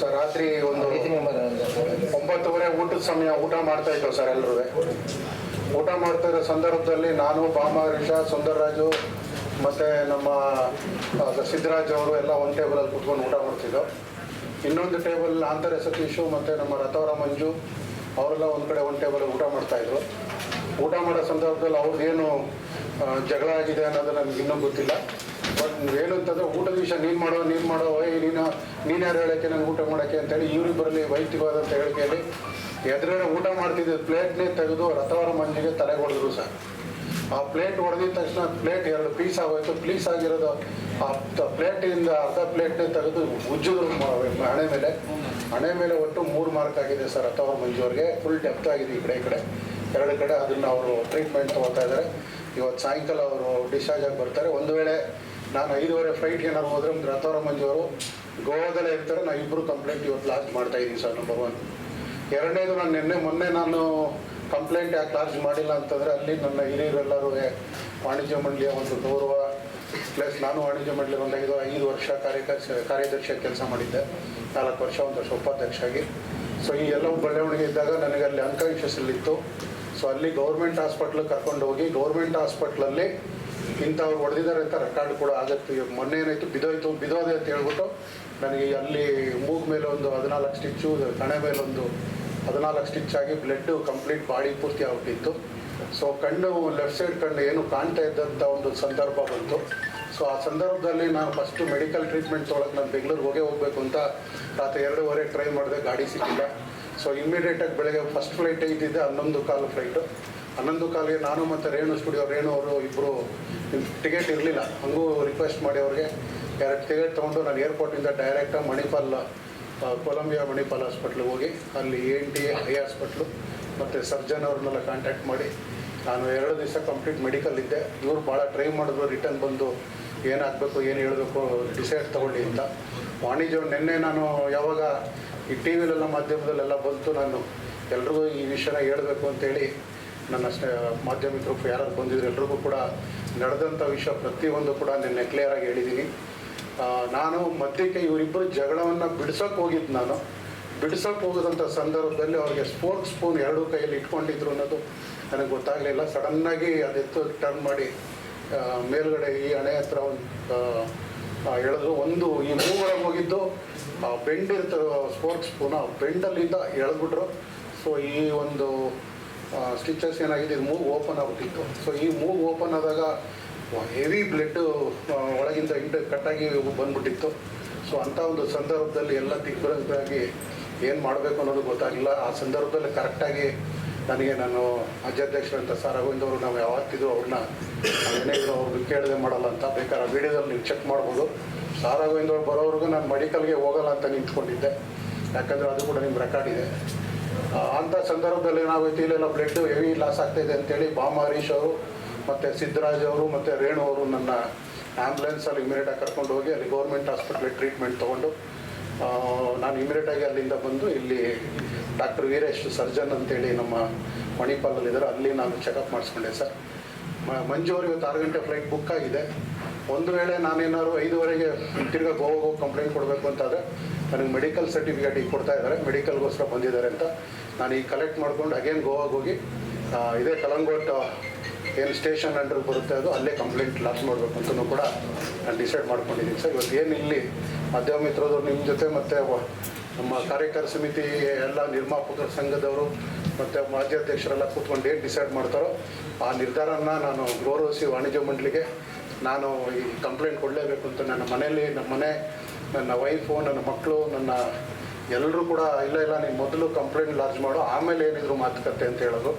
Sir, ರಾತ್ರಿ ಒಂದು ಒಂಬತ್ತುವರೆ ಊಟದ ಸಮಯ ಊಟ ಮಾಡ್ತಾ ಇದ್ದವು ಸರ್ ಎಲ್ಲರೂ ಊಟ ಮಾಡ್ತಾ ಇರೋ ಸಂದರ್ಭದಲ್ಲಿ ನಾನು ಬಾಮ ಹರೀಶ ಸುಂದರರಾಜು ಮತ್ತು ನಮ್ಮ ಸಿದ್ದರಾಜ್ ಅವರು ಎಲ್ಲ ಒಂದು ಟೇಬಲಲ್ಲಿ ಕುತ್ಕೊಂಡು ಊಟ ಮಾಡ್ತಿದ್ದೋ. ಇನ್ನೊಂದು ಟೇಬಲ್ ಆಂತರ್ಯ ಸತೀಶು ಮತ್ತು ನಮ್ಮ ರಥವರ ಮಂಜು ಅವರೆಲ್ಲ ಒಂದು ಕಡೆ ಒಂದು ಟೇಬಲ್ ಊಟ ಮಾಡ್ತಾಯಿದ್ರು ಊಟ ಮಾಡೋ ಸಂದರ್ಭದಲ್ಲಿ ಅವ್ರದ್ದೇನು ಜಗಳ ಆಗಿದೆ ಅನ್ನೋದು ನನಗೆ ಇನ್ನೂ ಗೊತ್ತಿಲ್ಲ. ಏನು ಅಂತಂದ್ರೆ ಊಟದ ವಿಷಯ, ನೀನ್ ಮಾಡೋ ನೀನ್ ಮಾಡೋ ಏ ನೀನು ನೀನು ಯಾರು ಹೇಳೋಕ್ಕೆ ನಂಗೆ ಊಟ ಮಾಡೋಕ್ಕೆ ಅಂತೇಳಿ ಇವರಿಬ್ಬರಲ್ಲಿ ವೈಯಕ್ತಿಕವಾದಂಥ ಹೇಳಿಕೆಯಲ್ಲಿ ಎದುರುಗಡೆ ಊಟ ಮಾಡ್ತಿದ್ದ ಪ್ಲೇಟ್ನೇ ತೆಗೆದು ರಥವರ ಮಂಜಿಗೆ ತಲೆ ಹೊಡೆದ್ರು ಸರ್. ಆ ಪ್ಲೇಟ್ ಹೊಡೆದಿದ ತಕ್ಷಣ ಪ್ಲೇಟ್ ಎರಡು ಪೀಸ್ ಆಗೋಯ್ತು. ಪ್ಲೀಸ್ ಆಗಿರೋದು ಆ ಪ್ಲೇಟಿಂದ ಅರ್ಧ ಪ್ಲೇಟ್ನೇ ತೆಗೆದು ಉಜ್ಜಿದ್ರು ಹಣೆ ಮೇಲೆ. ಹಣೆ ಮೇಲೆ ಒಟ್ಟು ಮೂರು ಮಾರ್ಕ್ ಆಗಿದೆ ಸರ್ ರಥವರ ಮಂಜು ಅವ್ರಿಗೆ. ಫುಲ್ ಡೆಪ್ತ್ ಆಗಿದೆ ಈ ಕಡೆ ಈ ಕಡೆ. ಎರಡು ಕಡೆ ಅದನ್ನು ಅವರು ಟ್ರೀಟ್ಮೆಂಟ್ ತಗೋತಾ ಇದ್ದಾರೆ. ಇವತ್ತು ಸಾಯಂಕಾಲ ಅವರು ಡಿಸ್ಚಾರ್ಜ್ ಆಗಿ ಬರ್ತಾರೆ. ಒಂದು ವೇಳೆ ನಾನು ಐದುವರೆ ಫ್ಲೈಟ್ಗೆ ಏನಾದ್ರು ಹೋದ್ರೆ ರಥವರ ಮಂಜು ಅವರು ಗೋವಾದಲ್ಲೇ ಇರ್ತಾರೆ. ನಾನು ಇಬ್ಬರು ಕಂಪ್ಲೇಂಟ್ ಇವತ್ತು ಲಾಸ್ಟ್ ಮಾಡ್ತಾ ಇದ್ದೀನಿ ಸರ್ ನಂಬರ್ ಒನ್ ಎರಡನೇದು ನಾನು ನಿನ್ನೆ ಮೊನ್ನೆ ನಾನು ಕಂಪ್ಲೇಂಟ್ ಯಾಕೆ ಲಾರ್ಜ್ ಮಾಡಿಲ್ಲ ಅಂತಂದರೆ ಅಲ್ಲಿ ನನ್ನ ಹಿರಿಯರೆಲ್ಲರೂ ವಾಣಿಜ್ಯ ಮಂಡಳಿಯ ಒಂದು ಗೌರವ ಪ್ಲಸ್ ನಾನು ವಾಣಿಜ್ಯ ಮಂಡಳಿ ಒಂದು ಐದು ಐದು ವರ್ಷ ಕಾರ್ಯದರ್ಶಿ ಕಾರ್ಯದರ್ಶಿಯಾಗಿ ಕೆಲಸ ಮಾಡಿದ್ದೆ. ನಾಲ್ಕು ವರ್ಷ, ಒಂದು ವರ್ಷ ಉಪಾಧ್ಯಕ್ಷ ಆಗಿ ಸೊ ಈ ಎಲ್ಲ ಬೆಳವಣಿಗೆ ಇದ್ದಾಗ ನನಗೆ ಅಲ್ಲಿ ಅಂಕವಿಶ್ವಾಸಲ್ಲಿತ್ತು ಸೊ ಅಲ್ಲಿ ಗೌರ್ಮೆಂಟ್ ಹಾಸ್ಪಿಟ್ಲಿಗೆ ಕರ್ಕೊಂಡು ಹೋಗಿ ಗೌರ್ಮೆಂಟ್ ಹಾಸ್ಪಿಟ್ಲಲ್ಲಿ ಇಂಥವ್ರು ಹೊಡೆದಿದ್ದಾರೆ ಅಂತ ರೆಕಾರ್ಡ್ ಕೂಡ ಆಗತ್ತೆ. ಇವಾಗ ಮೊನ್ನೆ ಏನಾಯಿತು? ಬಿದೋಯ್ತು ಬಿದೋದೆ ಅಂತ ಹೇಳ್ಬಿಟ್ಟು ನನಗೆ ಅಲ್ಲಿ ಮೂಗ್ ಮೇಲೆ ಒಂದು ಹದಿನಾಲ್ಕು ಸ್ಟಿಚ್ಚು ಕಣೆ ಮೇಲೆ ಒಂದು ಹದಿನಾಲ್ಕು ಸ್ಟಿಚ್ ಆಗಿ ಬ್ಲಡ್ ಕಂಪ್ಲೀಟ್ ಬಾಡಿ ಪೂರ್ತಿ ಆಗ್ಬಿಟ್ಟಿತ್ತು. ಸೊ ಕಣ್ಣು ಲೆಫ್ಟ್ ಸೈಡ್ ಕಣ್ಣು ಏನು ಕಾಣ್ತಾ ಇದ್ದಂಥ ಒಂದು ಸಂದರ್ಭ ಬಂತು. ಸೊ ಆ ಸಂದರ್ಭದಲ್ಲಿ ನಾನು ಫಸ್ಟು ಮೆಡಿಕಲ್ ಟ್ರೀಟ್ಮೆಂಟ್ ತೊಗೊಳಕ್ಕೆ ನಾನು ಬೆಂಗಳೂರಿಗೆ ಹೋಗೇ ಹೋಗಬೇಕು ಅಂತ ರಾತ್ರಿ ಎರಡೂವರೆ ಟ್ರೈ ಮಾಡಿದೆ, ಗಾಡಿ ಸಿಕ್ಕಿಲ್ಲ. ಸೊ ಇಮ್ಮಿಡಿಯೇಟಾಗಿ ಬೆಳಗ್ಗೆ ಫಸ್ಟ್ ಫ್ಲೈಟ್ ಇದ್ದಿದ್ದೆ ಹನ್ನೊಂದು ಕಾಲು ಫ್ಲೈಟು ಹನ್ನೊಂದು ಕಾಲಿಗೆ ನಾನು ಮತ್ತು ರೇಣು ಸ್ಟುಡಿಯೋ, ರೇಣು ಅವರು ಇಬ್ಬರು ಟಿಕೆಟ್ ಇರಲಿಲ್ಲ. ಹಂಗೂ ರಿಕ್ವೆಸ್ಟ್ ಮಾಡಿ ಅವ್ರಿಗೆ. ಎರಡು ಟಿಕೆಟ್ ತೊಗೊಂಡು ನಾನು ಏರ್ಪೋರ್ಟಿಂದ ಡೈರೆಕ್ಟಾಗಿ ಮಣಿಪಾಲ್ ಕೊಲಂಬಿಯಾ ಮಣಿಪಾಲ್ ಹಾಸ್ಪಿಟ್ಲಿಗೆ ಹೋಗಿ, ಅಲ್ಲಿ A N T I hospital ಮತ್ತು ಸರ್ಜನ್ ಅವ್ರನ್ನೆಲ್ಲ ಕಾಂಟ್ಯಾಕ್ಟ್ ಮಾಡಿ, ನಾನು ಎರಡು ದಿವಸ ಕಂಪ್ಲೀಟ್ ಮೆಡಿಕಲ್ ಇದ್ದೆ. ಇವರು ಭಾಳ ಟ್ರೈ ಮಾಡಿದ್ರು ರಿಟರ್ನ್ ಬಂದು ಏನಾಗಬೇಕು, ಏನು ಹೇಳಬೇಕು ಡಿಸೈಡ್ ತಗೊಳ್ಳಿ ಅಂತ. ವಾಣಿಜ್ಯ ನಿನ್ನೆ ನಾನು ಯಾವಾಗ ಈ ಟಿ ವಿಲೆಲ್ಲ ಮಾಧ್ಯಮದಲ್ಲೆಲ್ಲ ಬಂತು, ನಾನು ಎಲ್ರಿಗೂ ಈ ವಿಷಯನ ಹೇಳಬೇಕು ಅಂತೇಳಿ ನನ್ನ ಮಾಧ್ಯಮಿಕರು ಯಾರು ಬಂದಿದ್ರು ಎಲ್ರಿಗೂ ಕೂಡ ನಡೆದಂಥ ವಿಷಯ ಪ್ರತಿಯೊಂದು ಕೂಡ ನಿನ್ನೆ ಕ್ಲಿಯರಾಗಿ ಹೇಳಿದ್ದೀನಿ. ಆ, ನಾನು ಮಧ್ಯಕ್ಕೆ ಇವರಿಬ್ಬರು ಜಗಳವನ್ನು ಬಿಡಿಸೋಕೆ ಹೋಗಿದ್ದು ನಾನು. ಬಿಡಿಸೋಕೆ ಹೋಗೋದಂಥ ಸಂದರ್ಭದಲ್ಲಿ ಅವ್ರಿಗೆ ಸ್ಪೋರ್ಕ್ ಸ್ಪೂನ್ ಎರಡೂ ಕೈಯಲ್ಲಿ ಇಟ್ಕೊಂಡಿದ್ರು ಅನ್ನೋದು ನನಗೆ ಗೊತ್ತಾಗಲಿಲ್ಲ. ಸಡನ್ನಾಗಿ ಅದೆತ್ತು ಟರ್ನ್ ಮಾಡಿ ಮೇಲುಗಡೆ ಈ ಹಣೆ ಹತ್ರ ಒಂದು ಎಳೆದ್ರು. ಒಂದು ಈ ಮೂವರ ಹೋಗಿದ್ದು ಬೆಂಡ್ ಇರ್ತದೆ ಸ್ಪೋರ್ಕ್ ಸ್ಪೂನ್ ಬೆಂಡಲ್ಲಿಂದ ಎಳೆದ್ಬಿಟ್ರು. ಸೊ ಈ ಒಂದು ಸ್ಟಿಚಸ್ ಏನಾಗಿದೆ ಇದು ಮೂಗು ಓಪನ್ ಆಗ್ಬಿಟ್ಟಿತ್ತು. ಸೊ ಈ ಮೂಗು ಓಪನ್ ಆದಾಗ ಹೆವಿ ಬ್ಲಡ್ ಒಳಗಿಂದ ಹಿಂಡು ಕಟ್ಟಾಗಿ ಬಂದ್ಬಿಟ್ಟಿತ್ತು. ಸೊ ಅಂಥ ಒಂದು ಸಂದರ್ಭದಲ್ಲಿ ಎಲ್ಲ ದಿಗ್ಭ್ರಾಗಿ ಏನು ಮಾಡಬೇಕು ಅನ್ನೋದು ಗೊತ್ತಾಗಿಲ್ಲ ಆ ಸಂದರ್ಭದಲ್ಲಿ ಕರೆಕ್ಟಾಗಿ ನನಗೆ ನಾನು ಅಧ್ಯಕ್ಷರಂತ ಸರ್ ಅರವಿಂದ್ ಅವರು, ನಾವು ಯಾವತ್ತಿದ್ರು ಅವ್ರನ್ನ ಏನೇ ಅವ್ರಿಗೆ ಕೇಳದೆ ಮಾಡಲ್ಲ ಅಂತ ಬೇಕಾದ್ರೆ ವಿಡಿಯೋದಲ್ಲಿ ನೀವು ಚೆಕ್ ಮಾಡ್ಬೋದು. ಸಾರ್ ಅರವಿಂದ್ ಅವ್ರು ಬರೋವರೆಗೂ ನಾನು ಮೆಡಿಕಲ್ಗೆ ಹೋಗಲ್ಲ ಅಂತ ನಿಂತ್ಕೊಂಡಿದ್ದೆ. ಯಾಕಂದರೆ ಅದು ಕೂಡ ನಿಮ್ಮ ರೆಕಾರ್ಡ್ ಇದೆ. ಅಂಥ ಸಂದರ್ಭದಲ್ಲಿ ಏನಾಗುತ್ತೆ ಇಲ್ಲೆಲ್ಲ ಬ್ಲಡ್ ಹೆವಿ ಲಾಸ್ ಆಗ್ತಾಯಿದೆ ಅಂತೇಳಿ ಬಾಮ ಹರೀಶ್ ಅವರು ಮತ್ತು ಸಿದ್ದರಾಜ್ ಅವರು ಮತ್ತು ರೇಣು ಅವರು ನನ್ನ ಆ್ಯಂಬುಲೆನ್ಸಲ್ಲಿ ಇಮಿಡಿಯೇಟಾಗಿ ಕರ್ಕೊಂಡು ಹೋಗಿ ಅಲ್ಲಿ ಗೌರ್ಮೆಂಟ್ ಹಾಸ್ಪಿಟ್ಲಿಗೆ ಟ್ರೀಟ್ಮೆಂಟ್ ತೊಗೊಂಡು ನಾನು ಇಮಿಡಿಯೇಟಾಗಿ ಅಲ್ಲಿಂದ ಬಂದು ಇಲ್ಲಿ ಡಾಕ್ಟರ್ ವೀರೇಶ್ ಸರ್ಜನ್ ಅಂತೇಳಿ ನಮ್ಮ ಮಣಿಪಾಲಲ್ಲಿದ್ದಾರೆ ಅಲ್ಲಿ ನಾನು ಚೆಕಪ್ ಮಾಡಿಸ್ಕೊಂಡೆ ಸರ್. ಮಂಜು ಅವರು ಇವತ್ತು ಆರು ಗಂಟೆ ಫ್ಲೈಟ್ ಬುಕ್ ಆಗಿದೆ. ಒಂದು ವೇಳೆ ನಾನೇನಾದ್ರು ಐದುವರೆಗೆ ತಿರ್ಗಾ ಗೋವಾಗ ಹೋಗಿ ಕಂಪ್ಲೇಂಟ್ ಕೊಡಬೇಕು ಅಂತಾದರೆ ನನಗೆ ಮೆಡಿಕಲ್ ಸರ್ಟಿಫಿಕೇಟ್ ಈಗ ಕೊಡ್ತಾ ಇದ್ದಾರೆ ಮೆಡಿಕಲ್ಗೋಸ್ಕರ ಬಂದಿದ್ದಾರೆ ಅಂತ. ನಾನು ಈಗ ಕಲೆಕ್ಟ್ ಮಾಡ್ಕೊಂಡು ಅಗೇನ್ ಗೋವಾಗ ಹೋಗಿ ಇದೇ ಕಲಂಗೋಟ್ ಏನು ಸ್ಟೇಷನ್ ಅಂಡ್ರಿಗೆ ಬರುತ್ತೆ ಅದು, ಅಲ್ಲೇ ಕಂಪ್ಲೇಂಟ್ ಲಾಸ್ ಮಾಡಬೇಕು ಅಂತಲೂ ಕೂಡ ನಾನು ಡಿಸೈಡ್ ಮಾಡ್ಕೊಂಡಿದ್ದೀನಿ. ಸರ್, ಇವತ್ತು ಏನು ಇಲ್ಲಿ ಮಾಧ್ಯಮ ಮಿತ್ರದವ್ರು ನಿಮ್ಮ ಜೊತೆ ಮತ್ತು ನಮ್ಮ ಕಾರ್ಯಕಾರಿ ಸಮಿತಿ ಎಲ್ಲ ನಿರ್ಮಾಪಕರ ಸಂಘದವರು ಮತ್ತು ಮಾಜಿ ಅಧ್ಯಕ್ಷರೆಲ್ಲ ಕೂತ್ಕೊಂಡು ಏನು ಡಿಸೈಡ್ ಮಾಡ್ತಾರೋ ಆ ನಿರ್ಧಾರನ ನಾನು ಗೌರವಿಸಿ ವಾಣಿಜ್ಯ ಮಂಡಳಿಗೆ ನಾನು ಈ ಕಂಪ್ಲೇಂಟ್ ಕೊಡಲೇಬೇಕು ಅಂತ ನನ್ನ ಮನೆಯಲ್ಲಿ, ನಮ್ಮ ಮನೆ, ನನ್ನ ವೈಫು ನನ್ನ ಮಕ್ಕಳು ನನ್ನ ಎಲ್ಲರೂ ಕೂಡ, ಇಲ್ಲ ಇಲ್ಲ, ನೀನು ಮೊದಲು ಕಂಪ್ಲೇಂಟ್ ಲಾರ್ಜ್ ಮಾಡು, ಆಮೇಲೆ ಏನಿದ್ರು ಮಾತುಕತೆ ಅಂತ ಹೇಳೋದು.